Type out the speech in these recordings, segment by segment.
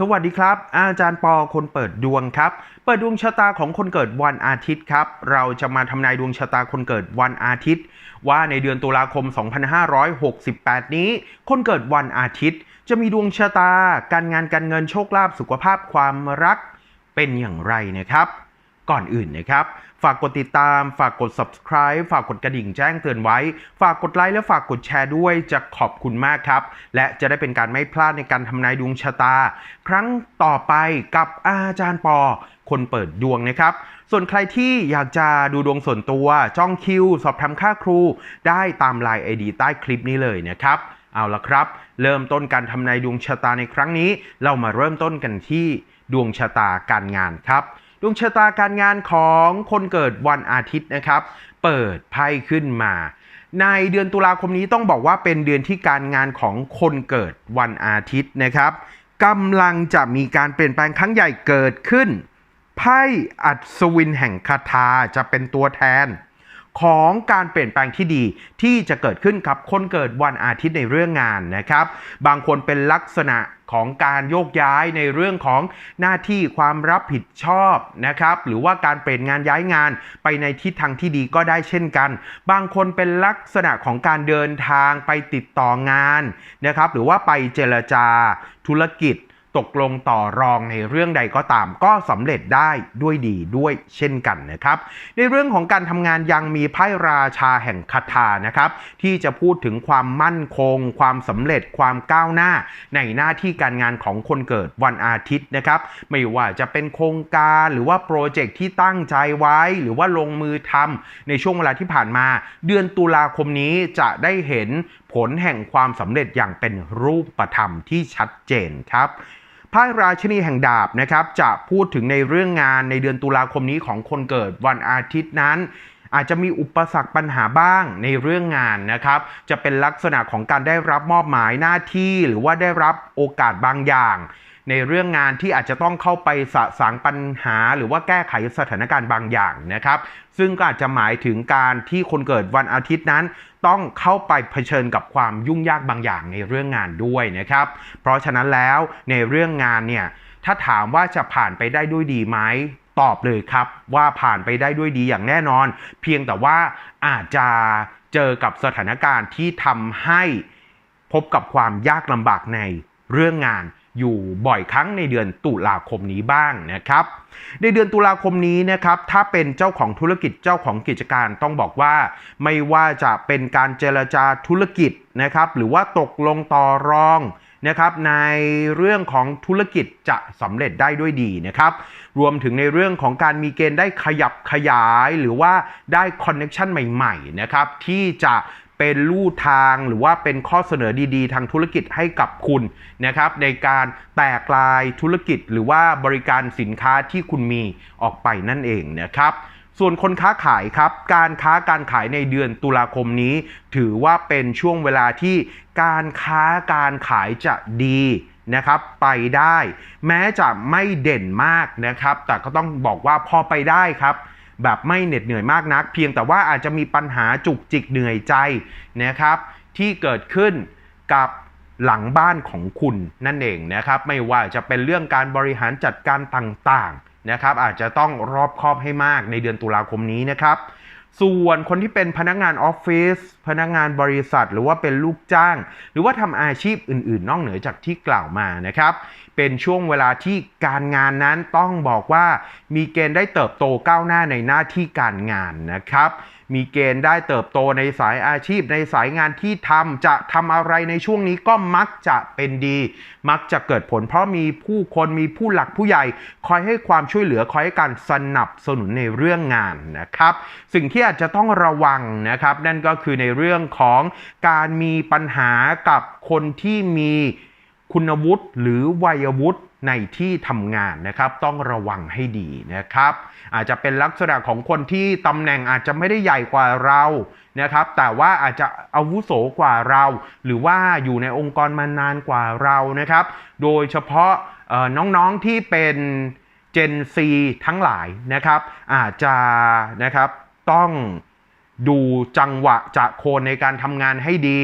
สวัสดีครับ อาจารย์ปอคนเปิดดวงครับ เปิดดวงชะตาของคนเกิดวันอาทิตย์ครับ เราจะมาทำนายดวงชะตาคนเกิดวันอาทิตย์ ว่าในเดือนตุลาคม 2568 นี้ คนเกิดวันอาทิตย์ จะมีดวงชะตา การงานการเงินโชคลาภสุขภาพความรักเป็นอย่างไรนะครับ ก่อนอื่นนะครับ ฝากกดติดตาม ฝากกด subscribe ฝากกดกระดิ่งแจ้งเตือนไว้ ฝากกดไลค์และฝากกดแชร์ด้วยจะขอบคุณมากครับ และจะได้เป็นการไม่พลาดในการทำนายดวงชะตา ครั้งต่อไปกับอาจารย์ปอ คนเปิดดวงนะครับ ส่วนใครที่อยากจะดูดวงส่วนตัว จ้องคิว สอบถามค่าครู ได้ตามไลน์ไอดีใต้คลิปนี้เลยนะครับเอาละครับ เริ่มต้นการทำนายดวงชะตาในครั้งนี้ เรามาเริ่มต้นกันที่ดวงชะตาการงานครับ ดวงชะตาการงานของคนเกิดวันอาทิตย์นะครับ เปิดไพ่ขึ้นมา ในเดือนตุลาคมนี้ต้องบอกว่าเป็นเดือนที่การงานของคนเกิดวันอาทิตย์นะครับกำลังจะมีการเปลี่ยนแปลงครั้งใหญ่เกิดขึ้นไพ่อัศวินแห่งคาถาจะเป็นตัวแทน ของการเปลี่ยนแปลงที่ดีที่จะเกิดขึ้นกับคนเกิดวันอาทิตย์ในเรื่องงานนะครับ บางคนเป็นลักษณะของการโยกย้ายในเรื่องของหน้าที่ความรับผิดชอบนะครับ หรือว่าการเปลี่ยนงานย้ายงานไปในทิศทางที่ดีก็ได้เช่นกัน บางคนเป็นลักษณะของการเดินทางไปติดต่องานนะครับ หรือว่าไปเจรจาธุรกิจ ตกลงต่อรองในเรื่องใดก็ตามก็สำเร็จได้ด้วยดีด้วยเช่นกันนะครับ ในเรื่องของการทำงานยังมีไพ่ราชาแห่งคาถานะครับ ที่จะพูดถึงความมั่นคง ความสำเร็จความก้าวหน้า ในหน้าที่การงานของคนเกิดวันอาทิตย์นะครับ ไม่ว่าจะเป็นโครงการหรือว่าโปรเจกต์ที่ตั้งใจไว้ หรือว่าลงมือทำในช่วงเวลาที่ผ่านมา เดือนตุลาคมนี้จะได้เห็นผลแห่งความสำเร็จอย่างเป็นรูปธรรมที่ชัดเจนครับ ไพ่ราชินีแห่งดาบนะครับจะพูดถึงในเรื่องงานในเดือนตุลาคมนี้ของคนเกิดวันอาทิตย์นั้น อาจจะมีอุปสรรคปัญหาบ้างในเรื่องงานนะครับ จะเป็นลักษณะของการได้รับมอบหมายหน้าที่หรือว่าได้รับโอกาสบางอย่าง ในเรื่องงานที่อาจจะต้องเข้าไปสะสางปัญหา หรือว่าแก้ไขสถานการณ์บางอย่างนะครับ ซึ่งก็อาจจะหมายถึงการที่คนเกิดวันอาทิตย์นั้น ต้องเข้าไปเผชิญกับความยุ่งยากบางอย่างในเรื่องงานด้วยนะครับ เพราะฉะนั้นแล้วในเรื่องงานเนี่ยถ้าถามว่าจะผ่านไปได้ด้วยดีไหมตอบเลยครับ ว่าผ่านไปได้ด้วยดีอย่างแน่นอน เพียงแต่ว่าอาจจะเจอกับสถานการณ์ที่ทำให้พบกับความยากลำบากในเรื่องงาน อยู่บ่อยครั้งในเดือนตุลาคมนี้บ้างนะครับ ในเดือนตุลาคมนี้นะครับถ้าเป็นเจ้าของธุรกิจเจ้าของกิจการต้องบอกว่า ไม่ว่าจะเป็นการเจรจาธุรกิจนะครับหรือว่าตกลงต่อรองนะครับในเรื่องของธุรกิจจะสำเร็จได้ด้วยดีนะครับ รวมถึงในเรื่องของการมีเกณฑ์ได้ขยับขยายหรือว่าได้คอนเน็ชันใหม่ๆนะครับที่จะ เป็นลู่ทางหรือว่าเป็นข้อเสนอดีๆ ทางธุรกิจให้กับคุณนะครับในการแตกลายธุรกิจหรือว่าบริการสินค้าที่คุณมีออกไปนั่นเองนะครับส่วนคนค้าขายครับ การค้าการขายในเดือนตุลาคมนี้ ถือว่าเป็นช่วงเวลาที่การค้าการขายจะดีนะครับไปได้ แม้จะไม่เด่นมากนะครับ แต่ก็ต้องบอกว่าพอไปได้ครับ แบบไม่เหน็ดเหนื่อยมากนัก เพียงแต่ว่าอาจจะมีปัญหาจุกจิกเหนื่อยใจนะครับที่เกิดขึ้นกับหลังบ้านของคุณนั่นเองนะครับไม่ว่าจะเป็นเรื่องการบริหารจัดการต่างๆนะครับอาจจะต้องรอบคอบให้มากในเดือนตุลาคมนี้นะครับ ส่วนคนที่เป็นพนักงานออฟฟิศพนักงานบริษัท หรือว่าเป็นลูกจ้าง หรือว่าทำอาชีพอื่น ๆ นอกเหนือจากที่กล่าวมานะครับ เป็นช่วงเวลาที่การงานนั้นต้องบอกว่ามีเกณฑ์ได้เติบโตก้าวหน้าในหน้าที่การงานนะครับ มีเกณฑ์ได้เติบโตในสายอาชีพในสายงานที่ทำจะทำอะไรในช่วงนี้ก็มักจะเป็นดี มักจะเกิดผลเพราะมีผู้คนมีผู้หลักผู้ใหญ่ คอยให้ความช่วยเหลือคอยให้การสนับสนุนในเรื่องงานนะครับ สิ่งที่อาจจะต้องระวังนะครับ นั่นก็คือในเรื่องของการมีปัญหากับคนที่มีคุณวุฒิหรือวัยวุฒิในที่ทำงานนะครับ ต้องระวังให้ดีนะครับ อาจจะเป็นลักษณะของคนที่ตำแหน่งอาจจะไม่ได้ใหญ่กว่าเรานะครับ แต่ว่าอาจจะอาวุโสกว่าเรา หรือว่าอยู่ในองค์กรมานานกว่าเรานะครับ โดยเฉพาะน้องๆที่เป็น Gen Z ทั้งหลายนะครับ อาจจะนะครับต้องดูจังหวะจะโคนในการทำงานให้ดี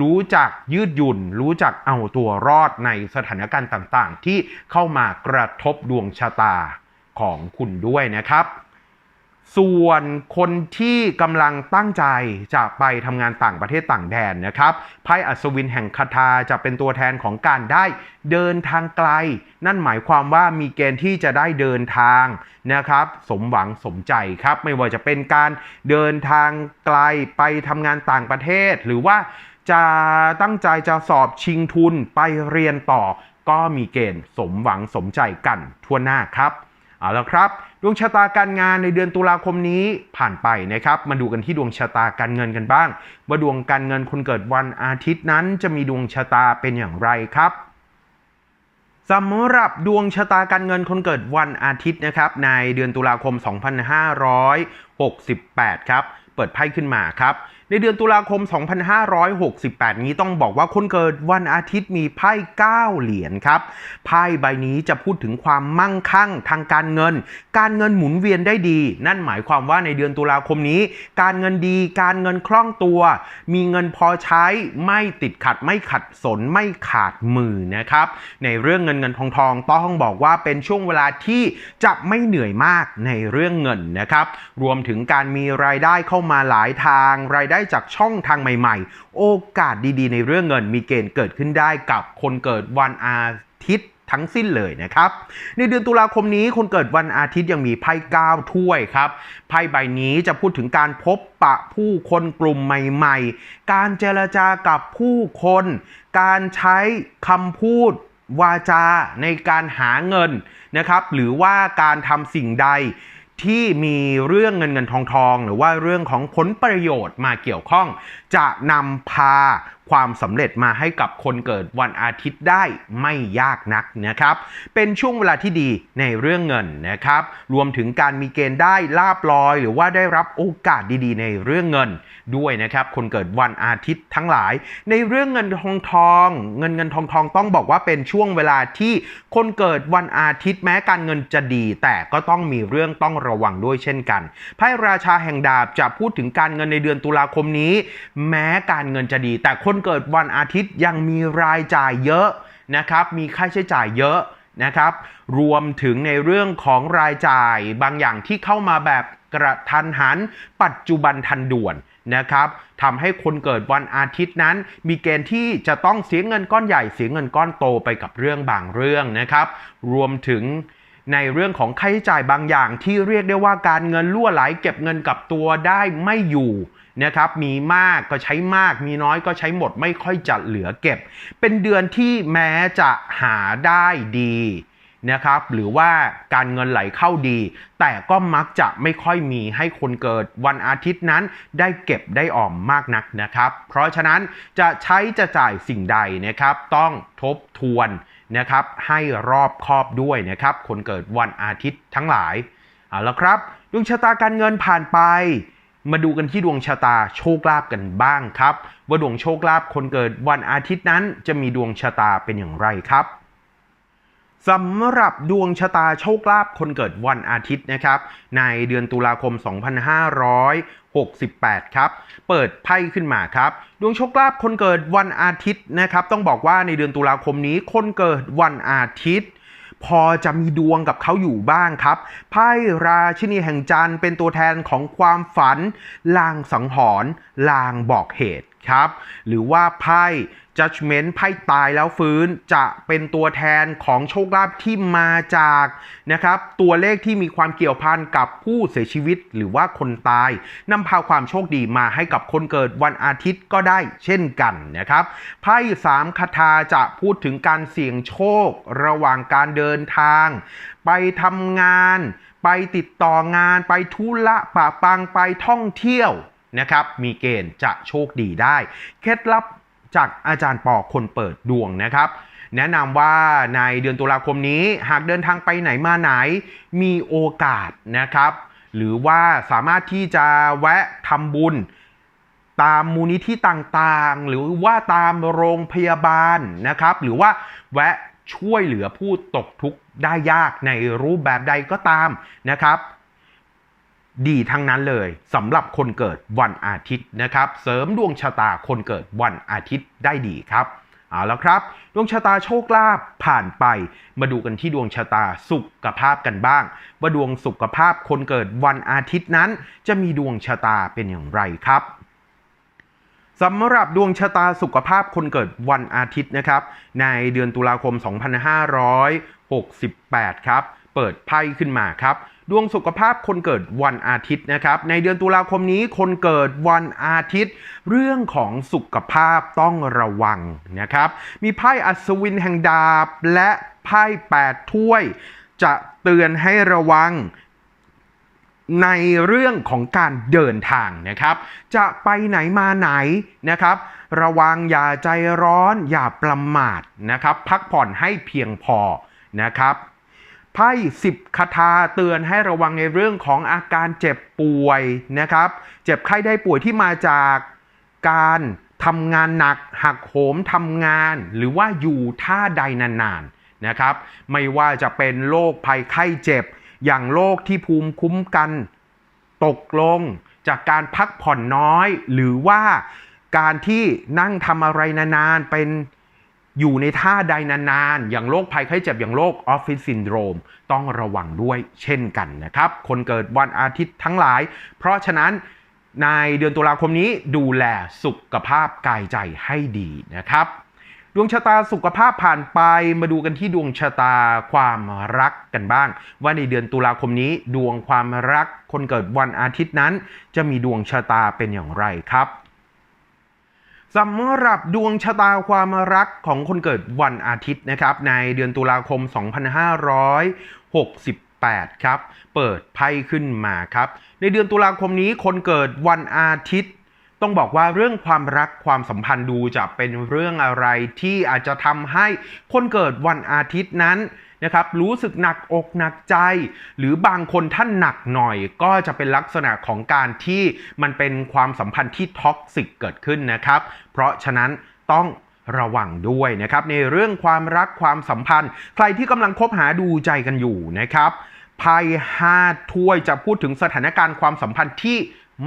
รู้จักยืดหยุ่น รู้จักเอาตัวรอดในสถานการณ์ต่างๆ ที่เข้ามากระทบดวงชะตา ของคุณด้วยนะครับ ส่วนคนที่กำลังตั้งใจจะไปทำงานต่างประเทศต่างแดนนะครับไพ่อัศวินแห่งคาถาจะเป็นตัวแทนของการได้เดินทางไกล นั่นหมายความว่ามีเกณฑ์ที่จะได้เดินทางนะครับ สมหวังสมใจครับ ไม่ว่าจะเป็นการเดินทางไกลไปทำงานต่างประเทศ หรือว่าจะตั้งใจจะสอบชิงทุนไปเรียนต่อ ก็มีเกณฑ์สมหวังสมใจกันทั่วหน้าครับ เอาละครับ ดวงชะตาการงานในเดือนตุลาคมนี้ผ่านไปนะครับ มาดูกันที่ดวงชะตาการเงินกันบ้าง ว่าดวงการเงินคนเกิดวันอาทิตย์นั้นจะมีดวงชะตาเป็นอย่างไรครับสำหรับดวงชะตาการเงินคนเกิดวันอาทิตย์นะครับ ในเดือนตุลาคม 2568 ครับ เปิดไพ่ขึ้นมาครับ ในเดือนตุลาคม 2568 นี้ต้องบอกว่าคนเกิดวันอาทิตย์มีไพ่9เหรียญครับ ไพ่ใบนี้จะพูดถึงความมั่งคั่งทางการเงิน การเงินหมุนเวียนได้ดี นั่นหมายความว่าในเดือนตุลาคมนี้ การเงินดี การเงินคล่องตัว มีเงินพอใช้ ไม่ติดขัด ไม่ขัดสน ไม่ขาดมือนะครับ ในเรื่องเงินเงินทองทองต้องบอกว่าเป็นช่วงเวลาที่จะไม่เหนื่อยมากในเรื่องเงินนะครับ รวมถึงการมีรายได้เข้ามาหลายทาง รายได้ได้จากช่องทางใหม่ ๆ โอกาสดีๆ ในเรื่องเงินมีเกณฑ์เกิดขึ้นได้กับคนเกิดวันอาทิตย์ทั้งสิ้นเลยนะครับ ในเดือนตุลาคมนี้คนเกิดวันอาทิตย์ยังมีไพ่เก้าถ้วยครับ ไพ่ใบนี้จะพูดถึงการพบปะผู้คนกลุ่มใหม่ๆ การเจรจากับผู้คน การใช้คำพูดวาจาในการหาเงินนะครับ หรือว่าการทำสิ่งใด ที่มีเรื่องเงินเงินทองทอง หรือว่าเรื่องของผลประโยชน์มาเกี่ยวข้อง จะนำพา ความสำเร็จมาให้กับคนเกิดวันอาทิตย์ได้ไม่ยากนักนะครับ เป็นช่วงเวลาที่ดีในเรื่องเงินนะครับ รวมถึงการมีเกณฑ์ได้ลาบลอย หรือว่าได้รับโอกาสดีๆ ในเรื่องเงินด้วยนะครับ คนเกิดวันอาทิตย์ทั้งหลาย ในเรื่องเงินทองทองเงินเงินทองทองต้องบอกว่าเป็นช่วงเวลาที่คนเกิดวันอาทิตย์แม้การเงินจะดี แต่ก็ต้องมีเรื่องต้องระวังด้วยเช่นกันไพ่ราชาแห่งดาบจะพูดถึงการเงินในเดือนตุลาคมนี้ แม้การเงินจะดี แต่คนเกิดวันอาทิตย์ยังมีรายจ่ายเยอะนะครับ มีค่าใช้จ่ายเยอะนะครับ รวมถึงในเรื่องของรายจ่ายบางอย่างที่เข้ามาแบบกระทันหัน ปัจจุบันทันด่วนนะครับทำให้คนเกิดวันอาทิตย์นั้น มีเกณฑ์ที่จะต้องเสียเงินก้อนใหญ่เสียเงินก้อนโตไปกับเรื่องบางเรื่องนะครับ รวมถึงในเรื่องของค่าใช้จ่ายบางอย่างที่เรียกได้ว่าการเงินล่วไหลเก็บเงินกับตัวได้ไม่อยู่ นะครับมีมากก็ใช้มาก มีน้อยก็ใช้หมดไม่ค่อยจะเหลือเก็บ เป็นเดือนที่แม้จะหาได้ดีนะครับหรือว่าการเงินไหลเข้าดี แต่ก็มักจะไม่ค่อยมีให้คนเกิดวันอาทิตย์นั้นได้เก็บได้ออมมากนักนะครับ เพราะฉะนั้นจะใช้จะจ่ายสิ่งใดนะครับ ต้องทบทวนนะครับให้รอบคอบด้วยนะครับ คนเกิดวันอาทิตย์ทั้งหลายเอาละครับดวงชะตาการเงินผ่านไป มาดูกันที่ดวงชะตาโชคลาภกันบ้างครับ ว่าดวงโชคลาภคนเกิดวันอาทิตย์นั้นจะมีดวงชะตาเป็นอย่างไรครับสำหรับดวงชะตาโชคลาภคนเกิดวันอาทิตย์นะครับ ในเดือนตุลาคม 2568 ครับ เปิดไพ่ขึ้นมาครับ ดวงโชคลาภคนเกิดวันอาทิตย์นะครับ ต้องบอกว่าในเดือนตุลาคมนี้คนเกิดวันอาทิตย์ พอจะมีดวงกับเขาอยู่บ้างครับไพ่ราชินีแห่งจันทร์เป็นตัวแทนของความฝัน ลางสังหรณ์ลางบอกเหตุ ครับ หรือว่าไพ่ judgment ไพ่ตายแล้วฟื้นจะเป็นตัวแทนของโชคลาภที่มาจากนะครับตัวเลขที่มีความเกี่ยวพันกับผู้เสียชีวิตหรือว่าคนตายนำพาความโชคดีมาให้กับคนเกิดวันอาทิตย์ก็ได้เช่นกันนะครับไพ่สามคาถาจะพูดถึงการเสี่ยงโชคระหว่างการเดินทาง ไปทำงาน ไปติดต่องาน ไปทุระปะปังไปท่องเที่ยว นะครับ มีเกณฑ์จะโชคดีได้ เคล็ดลับจากอาจารย์ปอคนเปิดดวงนะครับ แนะนำว่าในเดือนตุลาคมนี้หากเดินทางไปไหนมาไหน มีโอกาสนะครับ หรือว่าสามารถที่จะแวะทำบุญตามมูลนิธิต่างๆ หรือว่าตามโรงพยาบาลนะครับ หรือว่าแวะช่วยเหลือผู้ตกทุกข์ได้ยากในรูปแบบใดก็ตามนะครับ ดีทั้งนั้นเลยสำหรับคนเกิดวันอาทิตย์นะครับ เสริมดวงชะตาคนเกิดวันอาทิตย์ได้ดีครับเอาละครับ ดวงชะตาโชคลาภผ่านไป มาดูกันที่ดวงชะตาสุขภาพกันบ้าง ว่าดวงสุขภาพคนเกิดวันอาทิตย์นั้น จะมีดวงชะตาเป็นอย่างไรครับสำหรับดวงชะตาสุขภาพคนเกิดวันอาทิตย์นะครับ ในเดือนตุลาคม 2568 ครับ เปิดไพ่ขึ้นมาครับ ดวงสุขภาพคนเกิดวันอาทิตย์นะครับ ในเดือนตุลาคมนี้คนเกิดวันอาทิตย์ เรื่องของสุขภาพต้องระวังนะครับ มีไพ่อัศวินแห่งดาบ และไพ่8ถ้วย จะเตือนให้ระวังในเรื่องของการเดินทางนะครับ จะไปไหนมาไหนนะครับ ระวังอย่าใจร้อนอย่าประมาทนะครับ พักผ่อนให้เพียงพอนะครับ ไพ่สิบคาถาเตือนให้ระวังในเรื่องของอาการเจ็บป่วยนะครับ เจ็บไข้ได้ป่วยที่มาจากการทำงานหนักหักโหมทำงาน หรือว่าอยู่ท่าใดนานๆนะครับ ไม่ว่าจะเป็นโรคภัยไข้เจ็บ อย่างโรคที่ภูมิคุ้มกัน ตกลงจากการพักผ่อนน้อย หรือว่าการที่นั่งทำอะไรนานๆเป็น อยู่ในท่าใดนานๆ อย่างโรคภัยไข้เจ็บอย่างโรคออฟฟิศซินโดรมต้องระวังด้วยเช่นกันนะครับ คนเกิดวันอาทิตย์ทั้งหลาย เพราะฉะนั้นในเดือนตุลาคมนี้ดูแลสุขภาพกายใจให้ดีนะครับ ดวงชะตาสุขภาพผ่านไปมาดูกันที่ดวงชะตาความรักกันบ้าง ว่าในเดือนตุลาคมนี้ดวงความรักคนเกิดวันอาทิตย์นั้น จะมีดวงชะตาเป็นอย่างไรครับ สำหรับดวงชะตาความรักของคนเกิดวันอาทิตย์นะครับ ในเดือนตุลาคม 2568 ครับ เปิดไพ่ขึ้นมาครับ ในเดือนตุลาคมนี้คนเกิดวันอาทิตย์ ต้องบอกว่าเรื่องความรักความสัมพันธ์ดูจะเป็นเรื่องอะไรที่อาจจะทำให้คนเกิดวันอาทิตย์นั้นนะครับรู้สึกหนักอกหนักใจ หรือบางคนท่านหนักหน่อย ก็จะเป็นลักษณะของการที่มันเป็นความสัมพันธ์ที่ท็อกซิกเกิดขึ้นนะครับ เพราะฉะนั้นต้องระวังด้วยนะครับ ในเรื่องความรักความสัมพันธ์ ใครที่กำลังคบหาดูใจกันอยู่นะครับไพ่ห้าถ้วยจะพูดถึงสถานการณ์ความสัมพันธ์ที่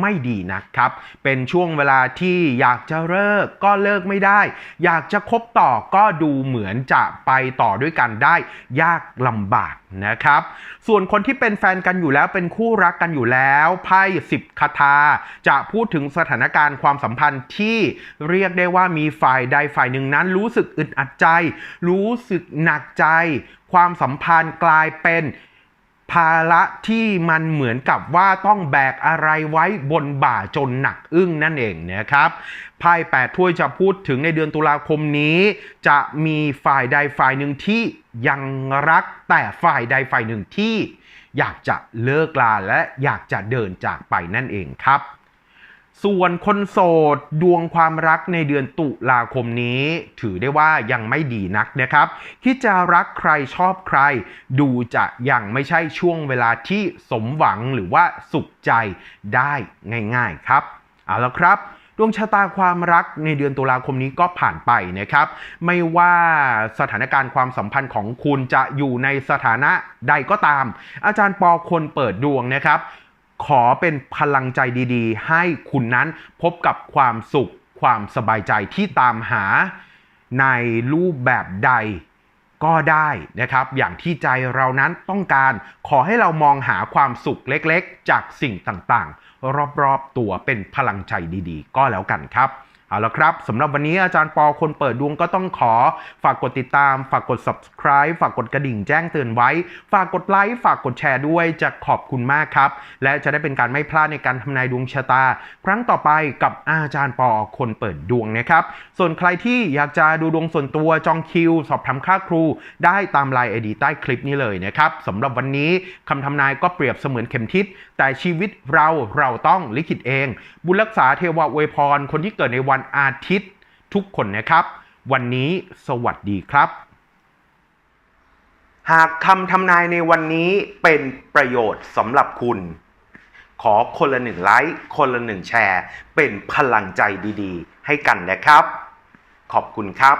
ไม่ดีนะครับ เป็นช่วงเวลาที่อยากจะเลิกก็เลิกไม่ได้ อยากจะคบต่อก็ดูเหมือนจะไปต่อด้วยกันได้ ยากลำบากนะครับ ส่วนคนที่เป็นแฟนกันอยู่แล้วเป็นคู่รักกันอยู่แล้วไพ่สิบคาถาจะพูดถึงสถานการณ์ความสัมพันธ์ที่เรียกได้ว่ามีฝ่ายใดฝ่ายหนึ่งนั้น รู้สึกอึดอัดใจ รู้สึกหนักใจ ความสัมพันธ์กลายเป็น ภาระที่มันเหมือนกับว่าต้องแบกอะไรไว้บนบ่าจนหนักอึ้งนั่นเองนะครับไพ่แปดถ้วยจะพูดถึงในเดือนตุลาคมนี้ จะมีฝ่ายใดฝ่ายหนึ่งที่ยังรักแต่ฝ่ายใดฝ่ายหนึ่งที่อยากจะเลิกลาและอยากจะเดินจากไปนั่นเองครับ ส่วนคนโสดดวงความรักในเดือนตุลาคมนี้ ถือได้ว่ายังไม่ดีนักนะครับคิดจะรักใครชอบใคร ดูจะยังไม่ใช่ช่วงเวลาที่สมหวังหรือว่าสุขใจได้ง่ายๆครับ เอาละครับดวงชะตาความรักในเดือนตุลาคมนี้ก็ผ่านไปนะครับ ไม่ว่าสถานการณ์ความสัมพันธ์ของคุณจะอยู่ในสถานะใดก็ตาม อาจารย์ปอคนเปิดดวงนะครับ ขอเป็นพลังใจดีๆ ให้คุณนั้นพบกับความสุข ความสบายใจที่ตามหาในรูปแบบใดก็ได้นะครับ อย่างที่ใจเรานั้นต้องการขอให้เรามองหาความสุขเล็กๆ จากสิ่งต่างๆ รอบๆตัวเป็นพลังใจดีๆ ก็แล้วกันครับ เอาละครับสำหรับวันนี้อาจารย์ปอคนเปิดดวงก็ต้องขอ ฝากกดติดตาม ฝากกด subscribe ฝากกดกระดิ่งแจ้งเตือนไว้ ฝากกดไลค์ฝากกดแชร์ด้วยจะขอบคุณมากครับ และจะได้เป็นการไม่พลาดในการทำนายดวงชะตา ครั้งต่อไปกับอาจารย์ปอคนเปิดดวงนะครับ ส่วนใครที่อยากจะดูดวงส่วนตัวจองคิว สอบถามค่าครู ได้ตามไลน์ไอดีใต้คลิปนี้เลยนะครับสำหรับวันนี้คำทำนายก็เปรียบเสมือนเข็มทิศแต่ชีวิตเราเราต้องลิขิตเอง บุญรักษาเทวะอวยพรคนที่เกิดในันอาทิตย์ทุกคนนะครับ วันนี้สวัสดีครับ หากคำทำนายในวันนี้เป็นประโยชน์สำหรับคุณ ขอคนละหนึ่งไลค์คนละหนึ่งแชร์ เป็นพลังใจดีๆ ให้กันนะครับ ขอบคุณครับ